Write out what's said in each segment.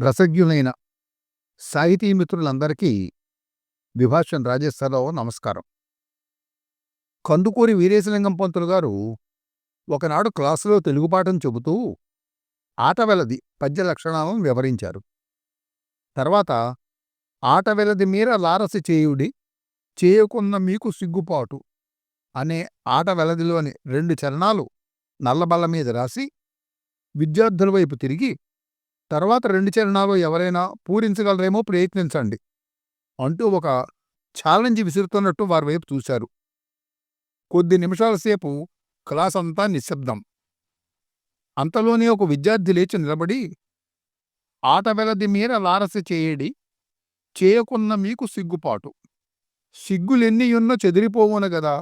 రసజ్ఞులైన సాహితీ మిత్రులందరికీ విభాషన్ రాజేశ్వరరావు నమస్కారం. కందుకూరి వీరేశలింగం పంతులు గారు ఒకనాడు క్లాసులో తెలుగు పాఠం చెబుతూ ఆటవెలది పద్య లక్షణాలను వివరించారు. తర్వాత ఆటవెలది మీర లారసి చేయుడి చేయకున్న మీకు సిగ్గుపాటు అనే ఆటవెలదిలోని రెండు చరణాలు నల్లబల్ల మీద రాసి విద్యార్థుల వైపు తిరిగి తర్వాత రెండు చరణాలు ఎవరైనా పూరించగలరేమో ప్రయత్నించండి. అంటూ ఒక ఛాలెంజ్ విసురుతున్నట్టు వారి వైపు చూశారు. కొద్ది నిమిషాల సేపు క్లాస్ అంతా నిశ్శబ్దం. అంతలోనే ఒక విద్యార్థి లేచి నిలబడి ఆట వెలది మీర లారస చేయడి చేయకున్న మీకు సిగ్గుపాటు. సిగ్గులెన్నియున్న చెదిరిపోవును గదా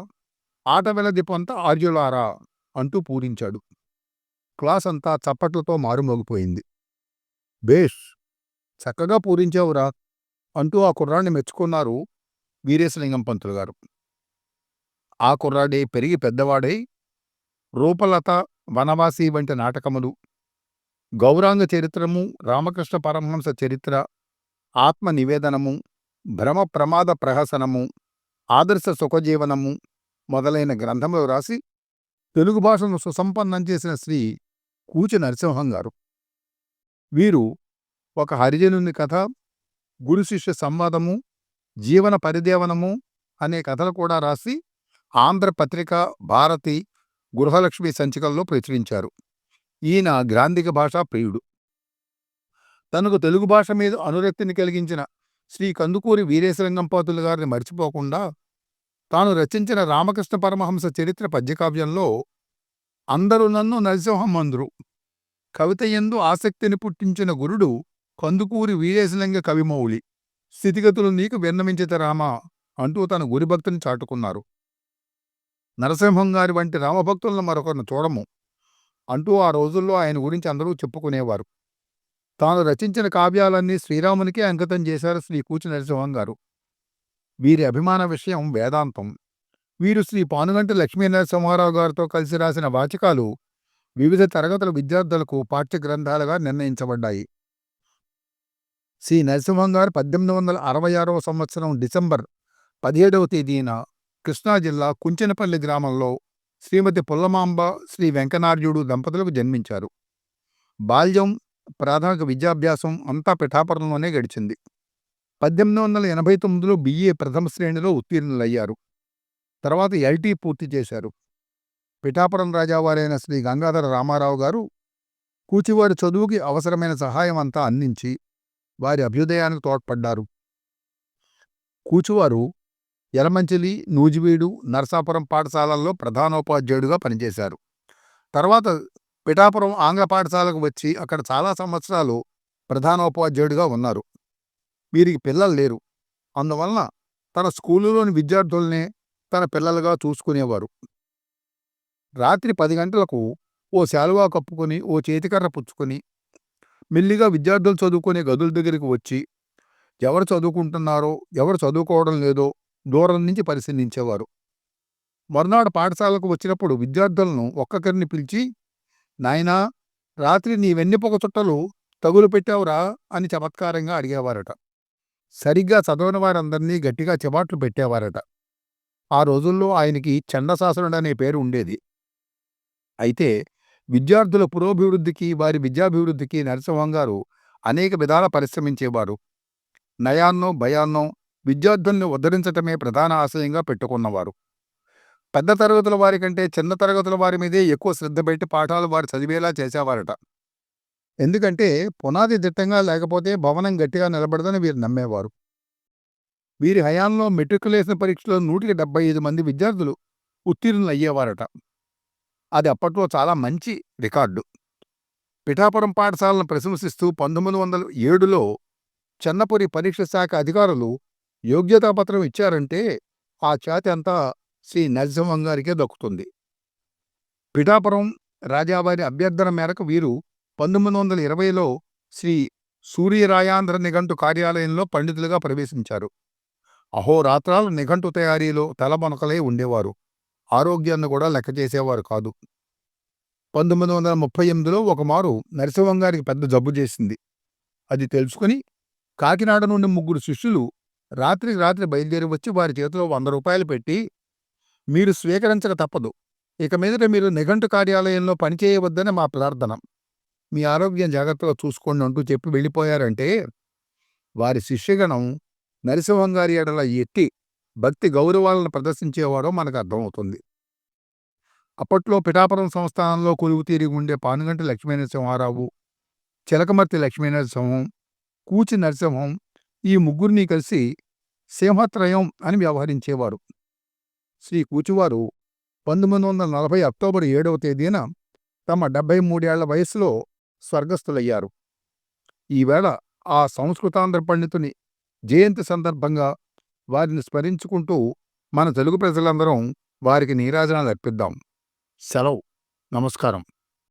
ఆట వెలది పొంత ఆర్యులారా అంటూ పూరించాడు. క్లాస్ అంతా చప్పట్లతో మారుమోగిపోయింది. భేష్ చక్కగా పూరించావురా! అంటూ ఆ కుర్రాడిని మెచ్చుకున్నారు వీరేశలింగం పంతులు గారు. ఆ కుర్రాడే పెరిగి పెద్దవాడై రూపలత వనవాసి వంటి నాటకములు గౌరాంగ చరిత్రము రామకృష్ణ పరమహంస చరిత్ర ఆత్మ నివేదనము భ్రమ ప్రమాద ప్రహసనము ఆదర్శ సుఖజీవనము మొదలైన గ్రంథములు రాసి తెలుగు భాషను సుసంపన్నం చేసిన శ్రీ కూచి నరసింహం గారు. వీరు ఒక హరిజనుని కథ గురు శిష్య సంవాదము జీవన పరిదేవనము అనే కథలు కూడా రాసి ఆంధ్ర పత్రిక భారతి గృహలక్ష్మి సంచికల్లో ప్రచురించారు. ఈయన గ్రాంధిక భాషా ప్రియుడు. తనకు తెలుగు భాష మీద అనురక్తిని కలిగించిన శ్రీ కందుకూరి వీరేశలింగం పాతులు గారిని మర్చిపోకుండా తాను రచించిన రామకృష్ణ పరమహంస చరిత్ర పద్యకావ్యంలో అందరూ నన్ను నరసింహం అందరు కవితయందు ఆసక్తిని పుట్టించిన గురుడు కందుకూరి వీరేశలింగ కవిమౌళి స్థితిగతులు నీకు విన్నమించిత రామా అంటూ తన గురిభక్తిని చాటుకున్నారు. నరసింహం గారి వంటి రామభక్తులను మరొకరిని చూడము అంటూ ఆ రోజుల్లో ఆయన గురించి అందరూ చెప్పుకునేవారు. తాను రచించిన కావ్యాలన్నీ శ్రీరామునికే అంకితం చేశారు శ్రీ కూచి నరసింహం గారు. వీరి అభిమాన విషయం వేదాంతం. వీరు శ్రీ పానుగంటి లక్ష్మీనరసింహారావు గారితో కలిసి రాసిన వాచకాలు వివిధ తరగతుల విద్యార్థులకు పాఠ్య గ్రంథాలుగా నిర్ణయించబడ్డాయి. శ్రీ నరసింహం గారు పద్దెనిమిది వందల అరవై ఆరవ సంవత్సరం డిసెంబర్ పదిహేడవ తేదీన కృష్ణా జిల్లా కుంచెనపల్లి గ్రామంలో శ్రీమతి పుల్లమాంబ శ్రీ వెంకనార్యుడు దంపతులకు జన్మించారు. బాల్యం ప్రాథమిక విద్యాభ్యాసం అంతా పిఠాపురంలోనే గడిచింది. పద్దెనిమిది వందల ఎనభై తొమ్మిదిలో బిఏ ప్రథమ శ్రేణిలో ఉత్తీర్ణులయ్యారు. తర్వాత ఎల్టీ పూర్తి చేశారు. పిఠాపురం రాజావారైన శ్రీ గంగాధర రామారావు గారు కూచివారి చదువుకి అవసరమైన సహాయం అంతా అందించి వారి అభ్యుదయానికి తోడ్పడ్డారు. కూచివారు యలమంచిలి నూజివీడు నరసాపురం పాఠశాలల్లో ప్రధానోపాధ్యాయుడిగా పనిచేశారు. తర్వాత పిఠాపురం ఆంగ్ల పాఠశాలకు వచ్చి అక్కడ చాలా సంవత్సరాలు ప్రధానోపాధ్యాయుడిగా ఉన్నారు. వీరికి పిల్లలు లేరు. అందువలన తన స్కూలులోని విద్యార్థులనే తన పిల్లలుగా చూసుకునేవారు. రాత్రి పది గంటలకు ఓ శాలువా కప్పుకొని ఓ చేతికర్ర పుచ్చుకొని మెల్లిగా విద్యార్థులు చదువుకునే గదుల దగ్గరికి వచ్చి ఎవరు చదువుకుంటున్నారో ఎవరు చదువుకోవడం లేదో దూరం నుంచి పరిశీలించేవారు. మరునాడు పాఠశాలకు వచ్చినప్పుడు విద్యార్థులను ఒక్కొక్కరిని పిలిచి నాయనా రాత్రి నీ వెన్నెపొక చుట్టలు తగులు పెట్టావురా? అని చమత్కారంగా అడిగేవారట. సరిగ్గా చదవని వారందరినీ గట్టిగా చెబాట్లు పెట్టేవారట. ఆ రోజుల్లో ఆయనకి చండశాసనుడనే పేరు ఉండేది. అయితే విద్యార్థుల పురోభివృద్ధికి వారి విద్యాభివృద్ధికి నరసింహం గారు అనేక విధాల పరిశ్రమించేవారు. నయాన్నో భయాన్నో విద్యార్థుల్ని ఉద్ధరించటమే ప్రధాన ఆశయంగా పెట్టుకున్నవారు. పెద్ద తరగతుల వారి కంటే చిన్న తరగతుల వారి మీదే ఎక్కువ శ్రద్ధ పెట్టి పాఠాలు వారు చదివేలా చేసేవారట. ఎందుకంటే పునాది దిట్టంగా లేకపోతే భవనం గట్టిగా నిలబడదని వీరు నమ్మేవారు. వీరి హయాంలో మెట్రికులేషన్ పరీక్షలో నూటికి డెబ్బై ఐదు మంది విద్యార్థులు ఉత్తీర్ణులు అయ్యేవారట అది అప్పట్లో చాలా మంచి రికార్డు. పిఠాపురం పాఠశాలను ప్రశంసిస్తూ పంతొమ్మిది వందల ఏడులో చెన్నపురి పరీక్ష శాఖ అధికారులు యోగ్యతాపత్రం ఇచ్చారంటే ఆ ఖ్యాతి అంతా శ్రీ నరసింహం గారికే దక్కుతుంది. పిఠాపురం రాజావారి అభ్యర్థన మేరకు వీరు పంతొమ్మిది వందల ఇరవైలో శ్రీ సూర్యరాయాంధ్ర నిఘంటు కార్యాలయంలో పండితులుగా ప్రవేశించారు. అహోరాత్రాల నిఘంటు తయారీలో తలమొనకలే ఉండేవారు. ఆరోగ్యాన్ని కూడా లెక్క చేసేవారు కాదు. పంతొమ్మిది వందల ముప్పై ఎనిమిదిలో ఒకమారు నరసింహం గారికి పెద్ద జబ్బు చేసింది. అది తెలుసుకుని కాకినాడ నుండి ముగ్గురు శిష్యులు రాత్రికి రాత్రి బయలుదేరి వచ్చి వారి చేతిలో వంద రూపాయలు పెట్టి మీరు స్వీకరించక తప్పదు. ఇక మీదట మీరు నిఘంటు కార్యాలయంలో పనిచేయవద్దని మా ప్రార్థన. మీ ఆరోగ్యం జాగ్రత్తగా చూసుకోండి అంటూ చెప్పి వెళ్ళిపోయారంటే వారి శిష్యగణం నరసింహం గారి ఎడల ఎత్తి భక్తి గౌరవాలను ప్రదర్శించేవాడో మనకు అర్థమవుతుంది అప్పట్లో పిఠాపురం సంస్థానంలో కొలువు తీరి ఉండే పానుగంటి లక్ష్మీనరసింహారావు చిలకమర్తి లక్ష్మీనరసింహం కూచి నరసింహం ఈ ముగ్గురిని కలిసి సింహత్రయం అని వ్యవహరించేవారు. శ్రీ కూచివారు పంతొమ్మిది వందల నలభై అక్టోబర్ ఏడవ తేదీన తమ డెబ్బై మూడేళ్ళ వయసులో స్వర్గస్థులయ్యారు. ఈవేళ ఆ సంస్కృతాంధ్ర పండితుని జయంతి సందర్భంగా వారిని స్మరించుకుంటూ మన తెలుగు ప్రజలందరం వారికి నీరాజనాలు అర్పిద్దాం. సెలవు. నమస్కారం.